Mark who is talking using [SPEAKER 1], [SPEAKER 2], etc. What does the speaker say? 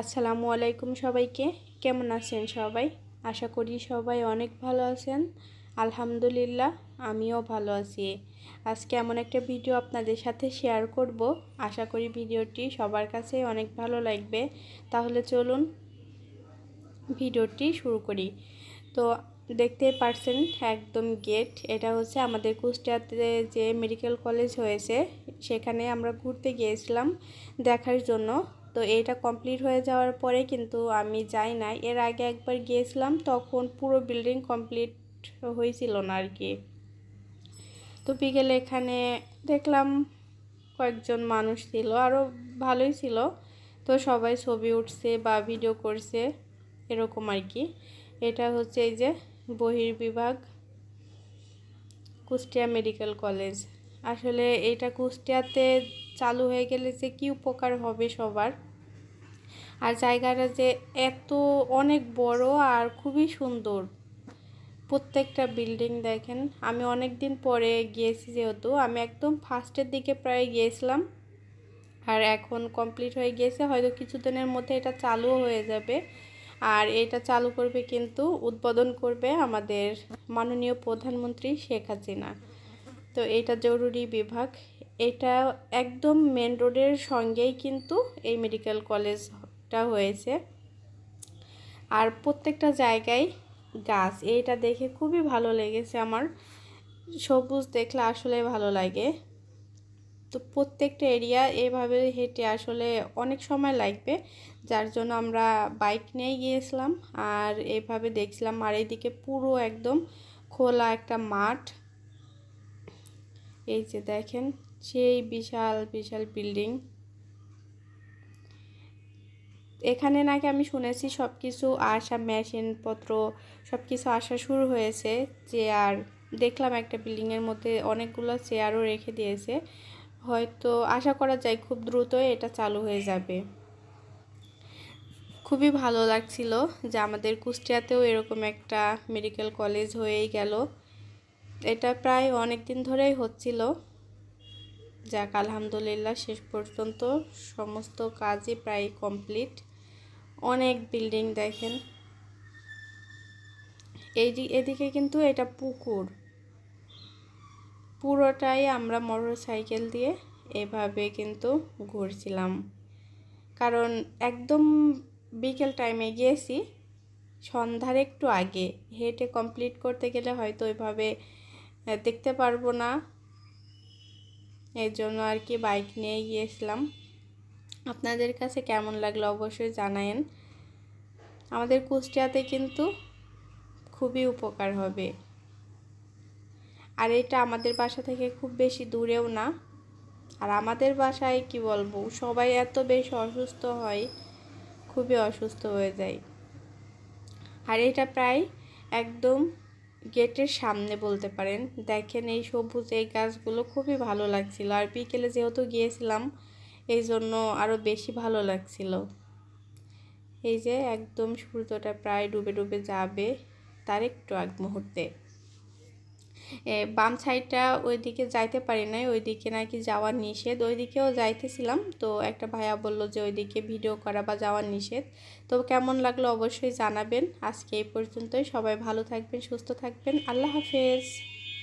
[SPEAKER 1] আসসালামু আলাইকুম সবাইকে। কেমন আছেন সবাই? আশা করি সবাই অনেক ভালো আছেন। আলহামদুলিল্লাহ, আমিও ভালো আছি। আজকে এমন একটা ভিডিও আপনাদের সাথে শেয়ার করব। আশা করি ভিডিওটি সবার কাছে অনেক ভালো লাগবে। তাহলে চলুন ভিডিওটি শুরু করি। তো দেখতে পারছেন একদম গেট এটা হচ্ছে আমাদের কুষ্টিয়াতে যে মেডিকেল কলেজ হয়েছে, সেখানে আমরা ঘুরতে গিয়েছিলাম দেখার জন্য। তো এটা কমপ্লিট হয়ে যাওয়ার পরে কিন্তু আমি যাই না। এর আগে একবার গিয়েছিলাম, তখন পুরো বিল্ডিং কমপ্লিট হয়েছিল না আর কি তো বিকেলে এখানে দেখলাম কয়েকজন মানুষ ছিল আরও ভালোই ছিল। তো সবাই ছবি উঠছে বা ভিডিও করছে, এরকম আর কি এটা হচ্ছে এই যে বহির্বিভাগ কুষ্টিয়া মেডিকেল কলেজ। আসলে এটা কুষ্টিয়াতে চালু হয়ে গেলে যে কী উপকার হবে সবার। আর জায়গাটা যে এত অনেক বড় আর খুবই সুন্দর। প্রত্যেকটা বিল্ডিং দেখেন, আমি অনেক দিন পরে গিয়েছি যেহেতু, আমি একদম ফার্স্টের দিকে প্রায় গিয়েছিলাম। আর এখন কমপ্লিট হয়ে গিয়েছে, হয়তো কিছুদিনের মধ্যে এটা চালুও হয়ে যাবে। আর এটা চালু করবে কিন্তু উদ্বোধন করবে আমাদের মাননীয় প্রধানমন্ত্রী শেখ হাসিনা। তো এটা জরুরি বিভাগ। এটা একদম মেন রোডের সঙ্গেই কিন্তু এই মেডিকেল কলেজটা হয়েছে। আর প্রত্যেকটা জায়গায় গাছ, এইটা দেখে খুবই ভালো লেগেছে আমার। সবুজ দেখলে আসলে ভালো লাগে। তো প্রত্যেকটা এরিয়া এভাবে হেঁটে আসলে অনেক সময় লাগবে, যার জন্য আমরা বাইক নিয়ে গিয়েছিলাম। আর এভাবে দেখছিলাম, আর এইদিকে পুরো একদম খোলা একটা মাঠ। এই যে দেখেন, সেই বিশাল বিশাল বিল্ডিং এখানে নাকি আমি শুনেছি সব কিছু আসা মেশিনপত্র সব কিছু আসা শুরু হয়েছে চেয়ার দেখলাম একটা বিল্ডিংয়ের মধ্যে অনেকগুলো চেয়ারও রেখে দিয়েছে। হয়তো আশা করা যায় খুব দ্রুতই এটা চালু হয়ে যাবে। খুবই ভালো লাগছিল যে আমাদের কুষ্টিয়াতেও এরকম একটা মেডিকেল কলেজ হয়েই গেল। এটা প্রায় অনেক দিন ধরেই হচ্ছিল। যাক, আলহামদুলিল্লাহ শেষ পর্যন্ত সমস্ত কাজই প্রায় কমপ্লিট। অনেক বিল্ডিং দেখেন। এই এদিকে কিন্তু এটা পুকুর। পুরোটাই আমরা মোটর সাইকেল দিয়ে এভাবে কিন্তু ঘুরছিলাম। কারণ একদম বিকেল টাইমে গিয়েছি। সন্ধ্যার একটু আগে। হেঁটে কমপ্লিট করতে গেলে হয়তো ওইভাবে দেখতে পারব না। এর জন্য আর কি বাইক নিয়ে গিয়েছিলাম। আপনাদের কাছে কেমন লাগল অবশ্যই জানায়েন। আমাদের কুষ্টিয়াতে কিন্তু খুবই উপকার হবে। আর এটা আমাদের বাসা থেকে খুব বেশি দূরেও না। আর আমাদের বাসায় কি বলব, সবাই এত বেশি অসুস্থ হয়, খুবই অসুস্থ হয়ে যায়। আর এটা প্রায় একদম গেটের সামনে বলতে পারেন। দেখেন এই সবুজ এই গাছগুলো খুবই ভালো লাগছিল। আর বিকেলে যেহেতু গিয়েছিলাম এই জন্য আরও বেশি ভালো লাগছিল। এই যে একদম সূর্যটা প্রায় ডুবে ডুবে যাবে তার একটু আগ মুহূর্তে। বাম সাইডটা ওইদিকে যাইতে পারি নাই, ওইদিকে নাকি যাওয়ার নিষেধ। ওইদিকেও যাইতেছিলাম, তো একটা ভাইয়া বলল যে ওইদিকে ভিডিও করা বা যাওয়ার নিষেধ। তো কেমন লাগল অবশ্যই জানাবেন। আজকে এই পর্যন্তই। সবাই ভালো থাকবেন, সুস্থ থাকবেন। আল্লাহ হাফেজ।